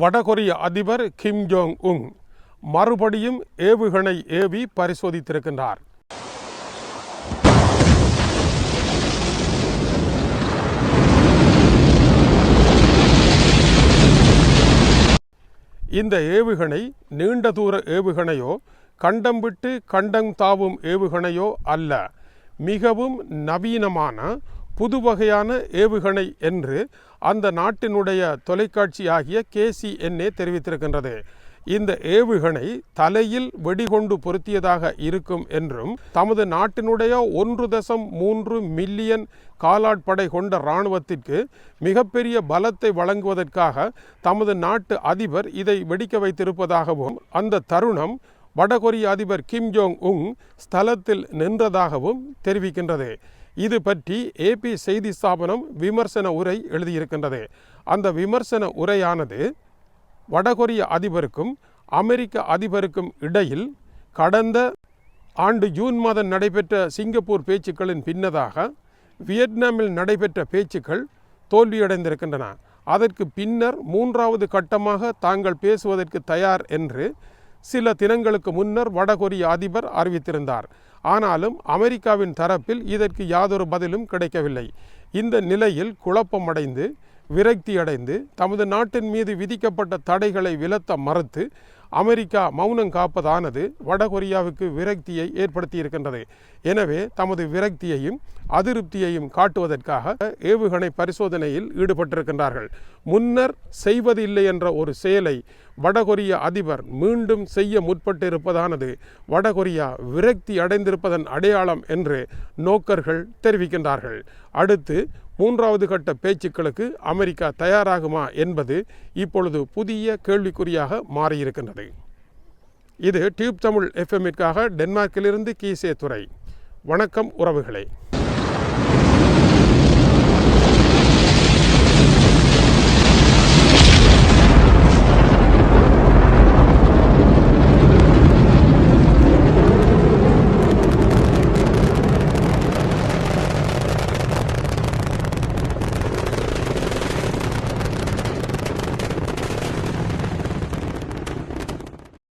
வடகொரிய அதிபர் Kim Jong உங் மறுபடியும் ஏவுகணை ஏவி பரிசோதித்திருக்கின்றார். இந்த ஏவுகணை நீண்ட தூர ஏவுகணையோ கண்டம் விட்டு கண்டம் தாவும் ஏவுகணையோ அல்ல மிகவும் நவீனமான புது வகையான ஏவுகணை என்று அந்த நாட்டினுடைய தொலைக்காட்சியாகிய கேசிஎன்ஏ தெரிவித்திருக்கின்றது. இந்த ஏவுகணை தலையில் வெடிகொண்டு பொருத்தியதாக இருக்கும் என்றும் தமது நாட்டினுடைய ஒன்று தசம் மூன்று மில்லியன் காலாட்படை கொண்ட இராணுவத்திற்கு மிகப்பெரிய பலத்தை வழங்குவதற்காக தமது நாட்டு அதிபர் இதை வெடிக்க வைத்திருப்பதாகவும் அந்த தருணம் வடகொரிய அதிபர் கிம் ஜோங் உங் ஸ்தலத்தில் நின்றதாகவும் தெரிவிக்கின்றது. இது பற்றி ஏபி செய்தி ஸ்தாபனம் விமர்சன உரை எழுதியிருக்கின்றது. அந்த விமர்சன உரையானது வடகொரிய அதிபருக்கும் அமெரிக்க அதிபருக்கும் இடையில் கடந்த ஆண்டு ஜூன் மாதம் நடைபெற்ற சிங்கப்பூர் பேச்சுக்களின் பின்னதாக வியட்நாமில் நடைபெற்ற பேச்சுக்கள் தோல்வியடைந்திருக்கின்றன. அதற்கு பின்னர் மூன்றாவது கட்டமாக தாங்கள் பேசுவதற்கு தயார் என்று சில தினங்களுக்கு முன்னர் வடகொரிய அதிபர் அறிவித்திருந்தார். ஆனாலும் அமெரிக்காவின் தரப்பில் இதற்கு யாதொரு பதிலும் கிடைக்கவில்லை. இந்த நிலையில் குழப்பமடைந்து விரக்தியடைந்து தமது நாட்டின் மீது விதிக்கப்பட்ட தடைகளை விலத்த மறுத்து அமெரிக்கா மௌனம் காப்பதானது வடகொரியாவுக்கு விரக்தியை ஏற்படுத்தியிருக்கின்றது. எனவே தமது விரக்தியையும் அதிருப்தியையும் காட்டுவதற்காக ஏவுகணை பரிசோதனையில் ஈடுபட்டிருக்கின்றார்கள். முன்னர் செய்வதில்லை என்ற ஒரு செயலை வடகொரிய அதிபர் மீண்டும் செய்ய முற்பட்டிருப்பதானது. வடகொரியா விரக்தி அடைந்திருப்பதன் அடையாளம் என்று நோக்கர்கள் தெரிவிக்கின்றார்கள். அடுத்து மூன்றாவது கட்ட பேச்சுக்களுக்கு அமெரிக்கா தயாராகுமா என்பது இப்பொழுது புதிய கேள்விக்குறியாக மாறியிருக்கின்றது. இது டியூப் தமிழ் எஃப்எம்மிற்காக டென்மார்க்கிலிருந்து கீசே துறை வணக்கம் உறவுகளே.